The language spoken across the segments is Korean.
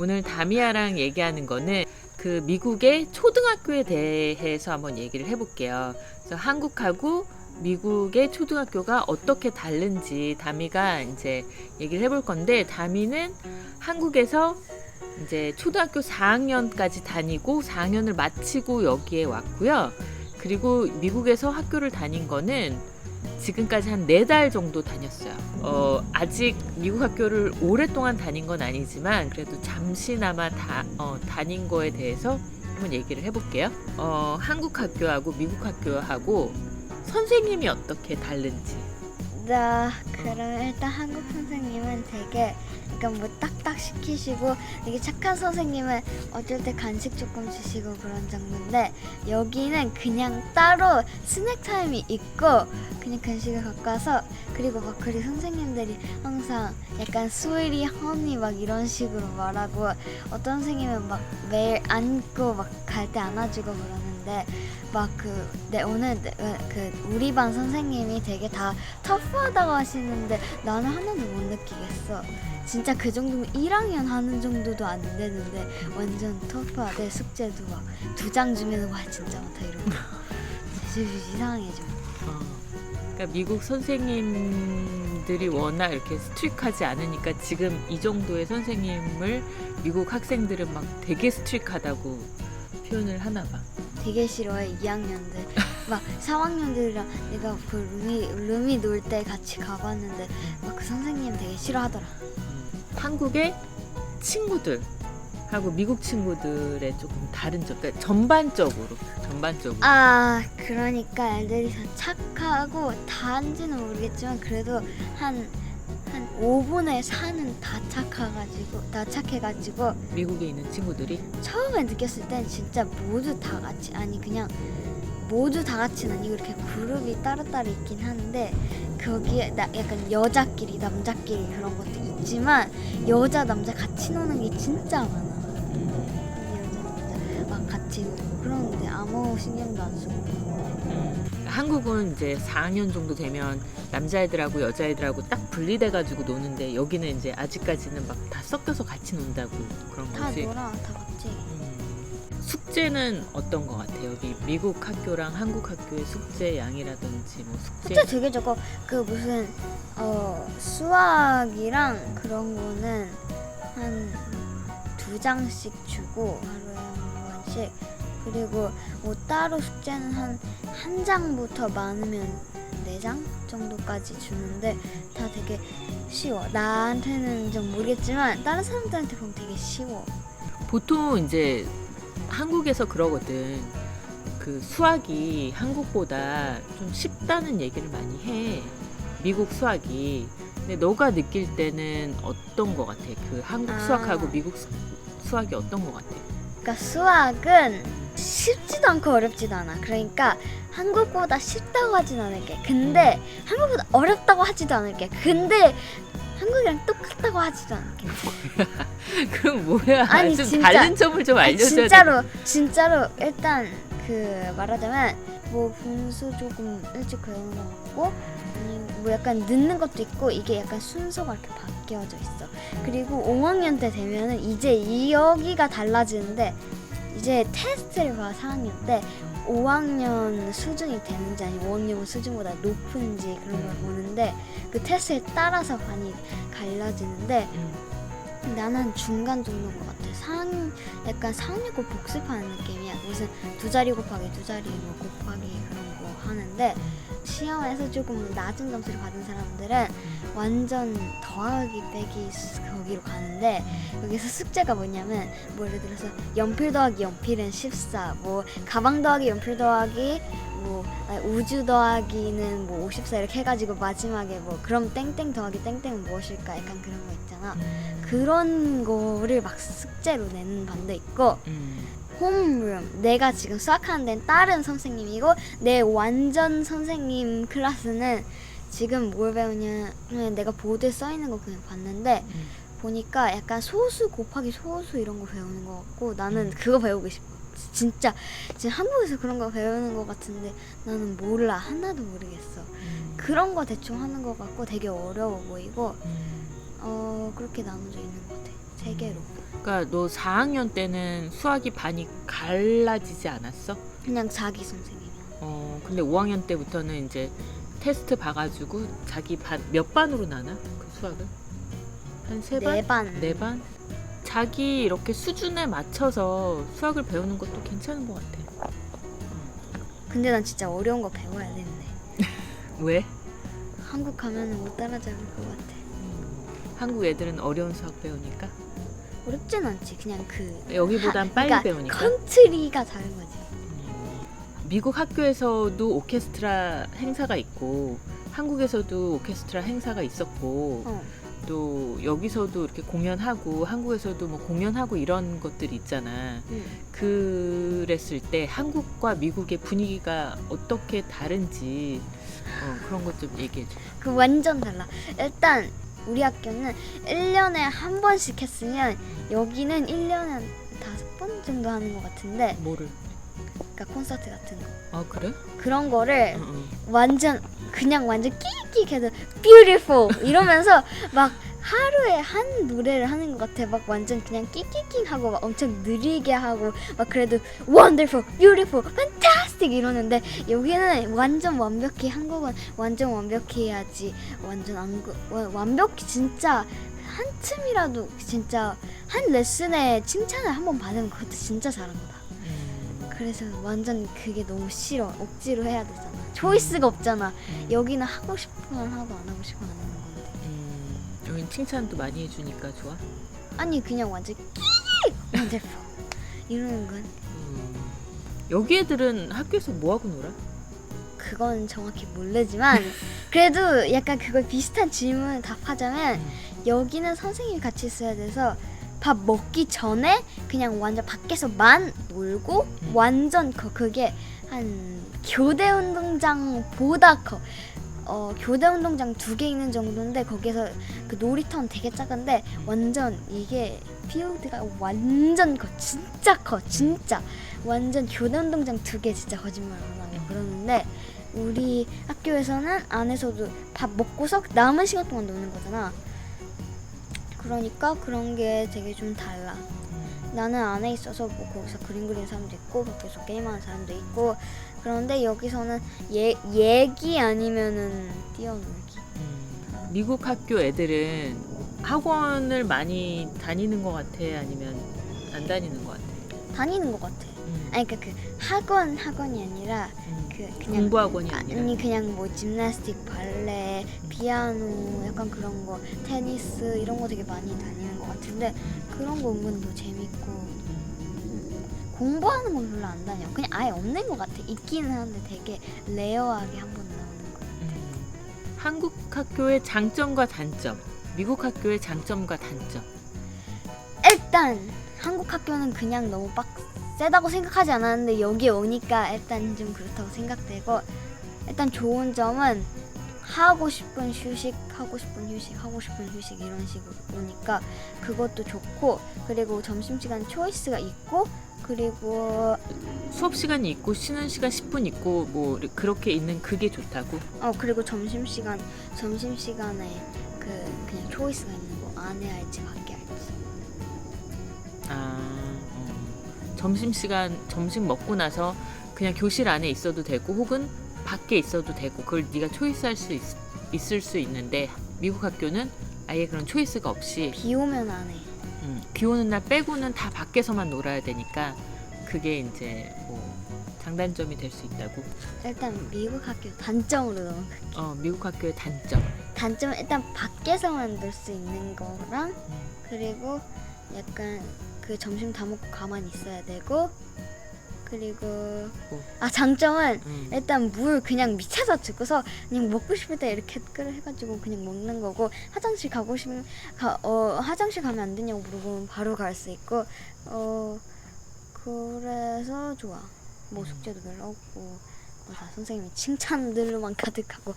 오늘 다미아랑 얘기하는 거는 그 미국의 초등학교에 대해서 한번 얘기를 해볼게요. 그래서 한국하고 미국의 초등학교가 어떻게 다른지 다미가 이제 얘기를 해볼 건데 다미는 한국에서 이제 초등학교 4학년까지 다니고 4학년을 마치고 여기에 왔고요. 그리고 미국에서 학교를 다닌 거는 지금까지 한 네 달 정도 다녔어요. 어, 아직 미국 학교를 오랫동안 다닌 건 아니지만 그래도 잠시나마 다, 어, 다닌 거에 대해서 한번 얘기를 해볼게요. 어, 한국 학교하고 미국 학교하고 선생님이 어떻게 다른지. 나 그럼 일단 한국 선생님은 되게 그러니까 뭐 딱딱 시키시고 되게 착한 선생님은 어쩔 때 간식 조금 주시고 그런 정도인데 여기는 그냥 따로 스낵 타임이 있고 그냥 간식을 갖고 와서 그리고 막 그리 선생님들이 항상 약간 스위리 허니 막 이런 식으로 말하고 어떤 선생님은 막 매일 안고 막갈 때 안아주고 그러는데 막그내 오늘 내- 그 우리 반 선생님이 되게 다 터프하다고 하시는데 나는 하나도 못 느끼겠어. 진짜 그 정도면 1학년 하는 정도도 안 되는데 완전 터프하대 숙제도 막 두 장 주면 와 진짜 많다 이러고 진짜 이상해 좀. 어, 그러니까 미국 선생님들이 워낙 이렇게 스트릭하지 않으니까 지금 이 정도의 선생님을 미국 학생들은 막 되게 스트릭하다고 표현을 하나 봐. 되게 싫어해 2학년들 막 3학년들이랑 내가 그 룸이 룸이 놀 때 같이 가봤는데 막 그 선생님 되게 싫어하더라. 한국의 친구들 하고 미국 친구들의 조금 다른 점, 그러니까 전반적으로 전반적으로 아 그러니까 애들이 다 착하고 다인지는 모르겠지만 그래도 한한 5분의 4는 다 착해가지고 다 착해가지고 미국에 있는 친구들이 처음에 느꼈을 땐 진짜 모두 다 같이 아니 그냥 모두 다 같이는 아니고 이렇게 그룹이 따로따로 있긴 한데 거기에 나 약간 여자끼리 남자끼리 그런 것도 있지만 여자 남자 같이 노는 게 진짜 많아. 여자 남자 막 같이 놀고 그러는데 아무 신경도 안 쓰고. 한국은 이제 4학년 정도 되면 남자애들하고 여자애들하고 딱 분리돼 가지고 노는데 여기는 이제 아직까지는 막 다 섞여서 같이 논다고 그런 다 거지. 놀아 다 같이. 음. 숙제는 어떤 것 같아요? 여기 미국 학교랑 한국 학교의 숙제 양이라든지 뭐 숙제 숙제 되게 적어. 그 무슨 어 수학이랑 그런 거는 한 두 장씩 주고 하루에 한 번씩. 그리고 뭐 따로 숙제는 한 한 장부터 많으면 네 장 정도까지 주는데 다 되게 쉬워. 나한테는 좀 모르겠지만 다른 사람들한테 보면 되게 쉬워. 보통 이제 한국에서 그러거든. 그 수학이 한국보다 좀 쉽다는 얘기를 많이 해. 미국 수학이. 근데 너가 느낄 때는 어떤 것 같아? 그 한국 아. 수학하고 미국 수, 수학이 어떤 것 같아? 그러니까 수학은 쉽지도 않고 어렵지도 않아. 그러니까 한국보다 쉽다고 하진 않을게. 근데 한국보다 어렵다고 하지도 않을게. 근데 한국이랑 똑같다고 하지도 않을게. 그럼 뭐야? 아니, 좀 진짜. 다른 점을 좀 아니, 알려줘야 돼. 진짜로 진짜로 일단 그 말하자면 뭐 분수 조금 일찍 배우는 것 같고 아니 뭐 약간 늦는 것도 있고 이게 약간 순서가 이렇게 바 뀌어져 있어. 그리고 5학년 때 되면은 이제 이 여기가 달라지는데 이제 테스트를 봐 4학년 때 5학년 수준이 되는지 아니면 5학년 수준보다 높은지 그런 걸 보는데 그 테스트에 따라서 많이 갈라지는데 음, 나는 중간 정도인 것 같아. 상 약간 상륙고 복습하는 느낌이야. 무슨 두 자리 곱하기 두 자리 뭐 곱하기 그런 거 하는데 시험에서 조금 낮은 점수를 받은 사람들은 완전 더하기 빼기 수- 거기로 가는데 여기서 숙제가 뭐냐면 뭐 예를 들어서 연필 더하기 연필은 14, 뭐 가방 더하기 연필 더하기 뭐 아, 우주 더하기는 뭐 54 이렇게 해가지고 마지막에 뭐 그럼 땡땡 더하기 땡땡은 무엇일까 약간 그런 거 있잖아. 음, 그런 거를 막 숙제로 내는 반도 있고 음, 홈룸 내가 지금 수학하는 데는 다른 선생님이고 내 완전 선생님 클래스는 지금 뭘 배우냐면 내가 보드에 써 있는 거 그냥 봤는데 음. 보니까 약간 소수 곱하기 소수 이런 거 배우는 것 같고 나는 음. 그거 배우고 싶어 진짜 지금 한국에서 그런 거 배우는 것 같은데 나는 몰라 하나도 모르겠어 음, 그런 거 대충 하는 것 같고 되게 어려워 보이고 음. 어 그렇게 나눠져 있는 것 같아 세 개로 그러니까 너 4학년 때는 수학이 반이 갈라지지 않았어? 그냥 자기 선생님. 어 근데 5학년 때부터는 이제 테스트 봐가지고 자기 반 몇 반으로 나나 그 수학을 한 세 반? 네 반. 네 반? 자기 이렇게 수준에 맞춰서 수학을 배우는 것도 괜찮은 것 같아. 근데 난 진짜 어려운 거 배워야 되는데 왜? 한국 가면은 못 따라잡을 것 같아. 한국 애들은 어려운 수학 배우니까 어렵진 않지. 그냥 그 여기보단 하- 빨리 그러니까 배우니까. 컨트리가 다른 거지. 미국 학교에서도 오케스트라 행사가 있고 한국에서도 오케스트라 행사가 있었고 어. 또 여기서도 이렇게 공연하고 한국에서도 뭐 공연하고 이런 것들이 있잖아. 응. 그랬을 때 한국과 미국의 분위기가 어떻게 다른지 어, 그런 것 좀 얘기해 줘. 그 완전 달라. 일단 우리 학교는 1년에 한 번씩 했으면 여기는 1년에 다섯 번 정도 하는 것 같은데 뭐를? 그러니까 콘서트 같은 거 아 그래? 그런 거를 응, 응. 완전 그냥 완전 끼익끼익해서 beautiful 이러면서 막 하루에 한 노래를 하는 것 같아 막 완전 그냥 끼끼끼 하고 막 엄청 느리게 하고 막 그래도 wonderful, beautiful, fantastic 이러는데 여기는 완전 완벽히 한국은 완전 완벽히 해야지 완전 안 그- 와- 완벽히 진짜 한 틈이라도 진짜 한 레슨에 칭찬을 한번 받으면 그것도 진짜 잘한 거다. 음, 그래서 완전 그게 너무 싫어. 억지로 해야 되잖아. 초이스가 없잖아. 음, 여기는 하고 싶으면 하고 안 하고 싶으면 안 하는 건데. 음, 여긴 칭찬도 많이 해주니까 좋아. 아니 그냥 완전 끼익 완전 이러는 건 음, 여기 애들은 학교에서 뭐 하고 놀아? 그건 정확히 모르지만 그래도 약간 그걸 비슷한 질문을 답하자면 음. 여기는 선생님이 같이 있어야 돼서 밥 먹기 전에 그냥 완전 밖에서만 놀고 음. 완전 그 그게 한 교대 운동장보다 커. 어 교대 운동장 두 개 있는 정도인데 거기서 그 놀이터는 되게 작은데 완전 이게 필드가 완전 커 진짜 커 진짜 완전 교대 운동장 두 개 진짜 거짓말 안 하고 그러는데 우리 학교에서는 안에서도 밥 먹고서 남은 시간 동안 노는 거잖아. 그러니까 그런 게 되게 좀 달라. 음, 나는 안에 있어서 뭐 거기서 그림 그리는 사람도 있고 밖에서 게임하는 사람도 있고 그런데 여기서는 예, 얘기 아니면은 뛰어놀기. 음. 미국 학교 애들은 학원을 많이 다니는 것 같아? 아니면 안 다니는 것 같아? 다니는 것 같아. 음, 아니 그러니까 그 학원 학원이 아니라 음. 그 그냥 공부 학원이 아니라. 아니 그냥 뭐 짐나스틱, 발레, 피아노 약간 그런 거, 테니스 이런 거 되게 많이 다니는 것 같은데 그런 거 은근 더 재밌고 음, 공부하는 건 별로 안 다녀. 그냥 아예 없는 것 같아. 있기는 하는데 되게 레어하게 한 번 나오는 거. 음. 한국 학교의 장점과 단점, 미국 학교의 장점과 단점. 일단 한국 학교는 그냥 너무 빡 세다고 생각하지 않았는데 여기 오니까 일단 좀 그렇다고 생각되고 일단 좋은 점은 하고 싶은 휴식 하고 싶은 휴식 하고 싶은 휴식 이런 식으로 오니까 그것도 좋고 그리고 점심시간 초이스가 있고 그리고 수업 시간이 있고 쉬는 시간 10분 있고 뭐 그렇게 있는 그게 좋다고. 어 그리고 점심시간 점심시간에 그 그냥 초이스가 있는 거 안에 할지 밖에 점심 시간 점심 먹고 나서 그냥 교실 안에 있어도 되고 혹은 밖에 있어도 되고 그걸 네가 초이스할 수 있, 있을 수 있는데 미국 학교는 아예 그런 초이스가 없이 비 오면 안 해. 음, 비 오는 날 빼고는 다 밖에서만 놀아야 되니까 그게 이제 뭐 장단점이 될 수 있다고. 일단 미국 학교 단점으로 넘어갈게. 어, 미국 학교의 단점. 단점은 일단 밖에서만 놀 수 있는 거랑 그리고 약간 그 점심 다 먹고 가만히 있어야 되고 그리고 아 장점은 음. 일단 물 그냥 미쳐서 듣고서 그냥 먹고 싶을 때 이렇게 끓여 해가지고 그냥 먹는 거고 화장실 가고 싶으면 가, 어 화장실 가면 안 되냐고 물어보면 바로 갈 수 있고 어 그래서 좋아. 뭐 숙제도 별로 없고 뭐 다 선생님이 칭찬들로만 가득하고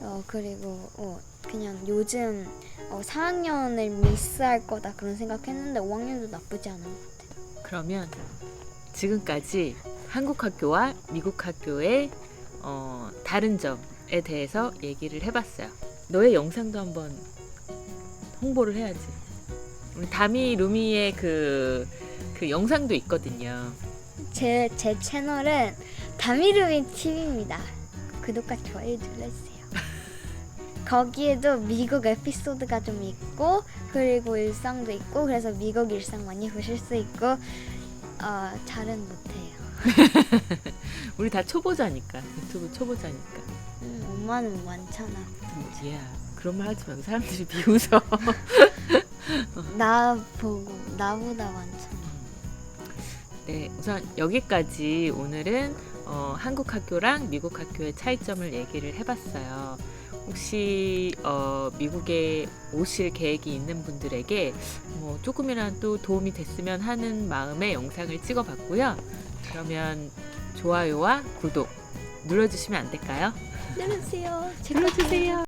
어 그리고 어 그냥 요즘 어 4학년을 미스할 거다 그런 생각했는데 5학년도 나쁘지 않은 것 같아. 그러면 지금까지 한국 학교와 미국 학교의 어, 다른 점에 대해서 얘기를 해봤어요. 너의 영상도 한번 홍보를 해야지. 우리 다미 루미의 그, 그 영상도 있거든요. 제, 제 채널은 다미루미 TV입니다. 구독과 좋아요 눌러주세요. 거기에도 미국 에피소드가 좀 있고 그리고 일상도 있고 그래서 미국 일상 많이 보실 수 있고 어, 잘은 못해요. 우리 다 초보자니까. 유튜브 초보자니까. 음, 엄마는 많잖아. 야, 그런 말 하지 말고 사람들이 비웃어. 나 보고 나보다 많잖아. 네, 우선 여기까지 오늘은 어, 한국 학교랑 미국 학교의 차이점을 얘기를 해봤어요. 혹시 어, 미국에 오실 계획이 있는 분들에게 뭐 조금이라도 도움이 됐으면 하는 마음에 영상을 찍어봤고요. 그러면 좋아요와 구독 눌러주시면 안 될까요? 눌러주세요. 제가 눌러주세요.